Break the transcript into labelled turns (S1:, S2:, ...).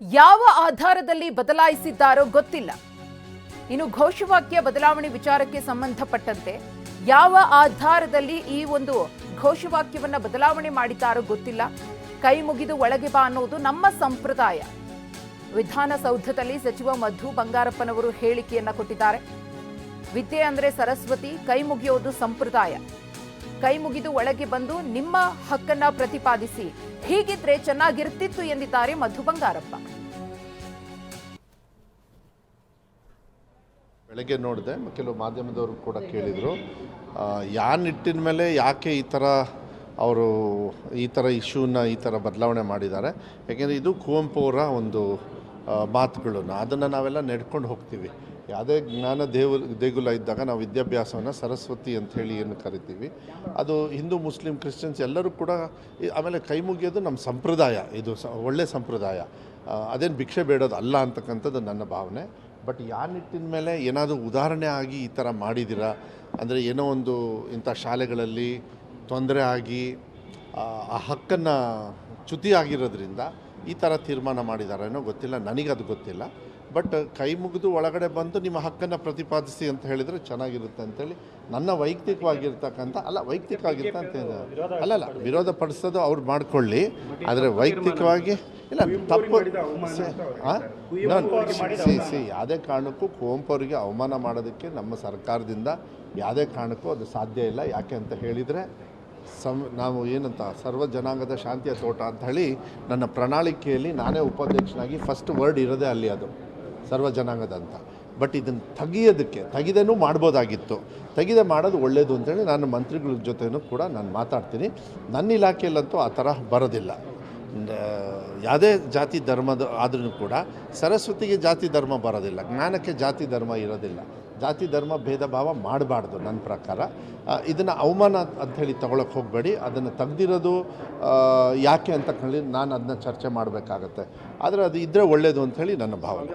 S1: ಯಾವ ಆಧಾರದಲ್ಲಿ ಬದಲಾಯಿಸಿದ್ದಾರೋ ಗೊತ್ತಿಲ್ಲ. ಇನ್ನು ಘೋಷವಾಕ್ಯ ಬದಲಾವಣೆ ವಿಚಾರಕ್ಕೆ ಸಂಬಂಧಪಟ್ಟಂತೆ ಯಾವ ಆಧಾರದಲ್ಲಿ ಈ ಒಂದು ಘೋಷವಾಕ್ಯವನ್ನು ಬದಲಾವಣೆ ಮಾಡಿದ್ದಾರೋ ಗೊತ್ತಿಲ್ಲ. ಕೈ ಮುಗಿದು ಒಳಗೆ ಬಾ ಅನ್ನೋದು ನಮ್ಮ ಸಂಪ್ರದಾಯ. ವಿಧಾನಸೌಧದಲ್ಲಿ ಸಚಿವ ಮಧು ಬಂಗಾರಪ್ಪನವರು ಹೇಳಿಕೆಯನ್ನ ಕೊಟ್ಟಿದ್ದಾರೆ. ವಿದ್ಯೆ ಅಂದ್ರೆ ಸರಸ್ವತಿ, ಕೈ ಮುಗಿಯೋದು ಸಂಪ್ರದಾಯ. ಕೈ ಮುಗಿದು ಒಳಗೆ ಬಂದು ನಿಮ್ಮ ಹಕ್ಕನ್ನ ಪ್ರತಿಪಾದಿಸಿ. ಹೀಗಿದ್ರೆ ಚೆನ್ನಾಗಿರ್ತಿತ್ತು ಎಂದಿದ್ದಾರೆ ಮಧು ಬಂಗಾರಪ್ಪ.
S2: ಬೆಳಗ್ಗೆ ನೋಡಿದೆ, ಕೆಲವು ಮಾಧ್ಯಮದವರು ಕೂಡ ಕೇಳಿದರು. ಯಾ ನಿಟ್ಟಿನ ಮೇಲೆ ಯಾಕೆ ಈ ಥರ ಅವರು ಈ ಥರ ಇಶ್ಯೂನ ಈ ಥರ ಬದಲಾವಣೆ ಮಾಡಿದ್ದಾರೆ? ಯಾಕೆಂದರೆ ಇದು ಕುವೆಂಪು ಅವರ ಒಂದು ಆ, ಮಾತುಗಳು ಅದನ್ನು ನಾವೆಲ್ಲ ನಡ್ಕೊಂಡು ಹೋಗ್ತೀವಿ. ಯಾವುದೇ ಜ್ಞಾನ ದೇವ ದೇಗುಲ ಇದ್ದಾಗ ನಾವು ವಿದ್ಯಾಭ್ಯಾಸವನ್ನು ಸರಸ್ವತಿ ಅಂತ ಹೇಳಿ ಏನು ಕರಿತೀವಿ. ಅದು ಹಿಂದೂ ಮುಸ್ಲಿಂ ಕ್ರಿಶ್ಚಿಯನ್ಸ್ ಎಲ್ಲರೂ ಕೂಡ ಆಮೇಲೆ ಕೈ ಮುಗಿಯೋದು ನಮ್ಮ ಸಂಪ್ರದಾಯ. ಇದು ಸ ಒಳ್ಳೆಯ ಸಂಪ್ರದಾಯ. ಅದೇನು ಭಿಕ್ಷೆ ಬೇಡೋದು ಅಲ್ಲ ಅಂತಕ್ಕಂಥದ್ದು ನನ್ನ ಭಾವನೆ. ಬಟ್ ಯಾವ ನಿಟ್ಟಿನ ಮೇಲೆ ಏನಾದರೂ ಉದಾಹರಣೆ ಆಗಿ ಈ ಥರ ಮಾಡಿದ್ದೀರಾ? ಅಂದರೆ ಏನೋ ಒಂದು ಇಂಥ ಶಾಲೆಗಳಲ್ಲಿ ತೊಂದರೆ ಆಗಿ ಆ ಹಕ್ಕನ್ನು ಚ್ಯುತಿ ಆಗಿರೋದ್ರಿಂದ ಈ ಥರ ತೀರ್ಮಾನ ಮಾಡಿದಾರೇನೋ ಗೊತ್ತಿಲ್ಲ ನನಗದು ಗೊತ್ತಿಲ್ಲ. ಬಟ್ ಕೈ ಮುಗಿದು ಒಳಗಡೆ ಬಂದು ನಿಮ್ಮ ಹಕ್ಕನ್ನು ಪ್ರತಿಪಾದಿಸಿ ಅಂತ ಹೇಳಿದರೆ ಚೆನ್ನಾಗಿರುತ್ತೆ ಅಂತೇಳಿ ನನ್ನ ವೈಯಕ್ತಿಕವಾಗಿರ್ತಕ್ಕಂಥ ಅಲ್ಲ ವೈಯಕ್ತಿಕವಾಗಿರ್ತ ಅಂತ ಅಲ್ಲ ಅಲ್ಲ ವಿರೋಧ ಪಡಿಸೋದು ಅವ್ರು ಮಾಡ್ಕೊಳ್ಳಿ. ಆದರೆ ವೈಯಕ್ತಿಕವಾಗಿ ಇಲ್ಲ ತಪ್ಪು. ಹಾಂ ಸಿ ಸಿ ಯಾವುದೇ ಕಾರಣಕ್ಕೂ ಕುವೆಂಪು ಅವರಿಗೆ ಅವಮಾನ ಮಾಡೋದಕ್ಕೆ ನಮ್ಮ ಸರ್ಕಾರದಿಂದ ಯಾವುದೇ ಕಾರಣಕ್ಕೂ ಅದು ಸಾಧ್ಯ ಇಲ್ಲ. ಯಾಕೆ ಅಂತ ಹೇಳಿದರೆ ಸಂ ನಾವು ಏನಂತ ಸರ್ವ ಜನಾಂಗದ ಶಾಂತಿಯ ತೋಟ ಅಂತ ಹೇಳಿ ನನ್ನ ಪ್ರಣಾಳಿಕೆಯಲ್ಲಿ ನಾನೇ ಉಪಾಧ್ಯಕ್ಷನಾಗಿ ಫಸ್ಟ್ ವರ್ಡ್ ಇರೋದೇ ಅಲ್ಲಿ ಅದು ಸರ್ವ ಜನಾಂಗದ ಅಂತ ಬಟ್ ಇದನ್ನು ತೆಗಿಯೋದಕ್ಕೆ, ತೆಗಿದೇನೂ ಮಾಡ್ಬೋದಾಗಿತ್ತು. ತೆಗೆದೇ ಮಾಡೋದು ಒಳ್ಳೆಯದು ಅಂತೇಳಿ ನಾನು ಮಂತ್ರಿಗಳ ಜೊತೆನೂ ಕೂಡ ನಾನು ಮಾತಾಡ್ತೀನಿ. ನನ್ನ ಇಲಾಖೆಯಲ್ಲಂತೂ ಆ ಥರ ಬರೋದಿಲ್ಲ. ಯಾವುದೇ ಜಾತಿ ಧರ್ಮದ ಆದ್ರೂ ಕೂಡ, ಸರಸ್ವತಿಗೆ ಜಾತಿ ಧರ್ಮ ಬರೋದಿಲ್ಲ, ಜ್ಞಾನಕ್ಕೆ ಜಾತಿ ಧರ್ಮ ಇರೋದಿಲ್ಲ. ಜಾತಿ, ಧರ್ಮ, ಭೇದ, ಭಾವ ಮಾಡಬಾರ್ದು ನನ್ನ ಪ್ರಕಾರ. ಇದನ್ನು ಅವಮಾನ ಅಂಥೇಳಿ ತಗೊಳಕ್ಕೆ ಹೋಗಬೇಡಿ. ಅದನ್ನು ತೆಗ್ದಿರೋದು ಯಾಕೆ ಅಂತ ಹೇಳಿ ನಾನು ಅದನ್ನ ಚರ್ಚೆ ಮಾಡಬೇಕಾಗತ್ತೆ. ಆದರೆ ಅದು ಇದ್ದರೆ ಒಳ್ಳೆಯದು ಅಂಥೇಳಿ ನನ್ನ ಭಾವನೆ.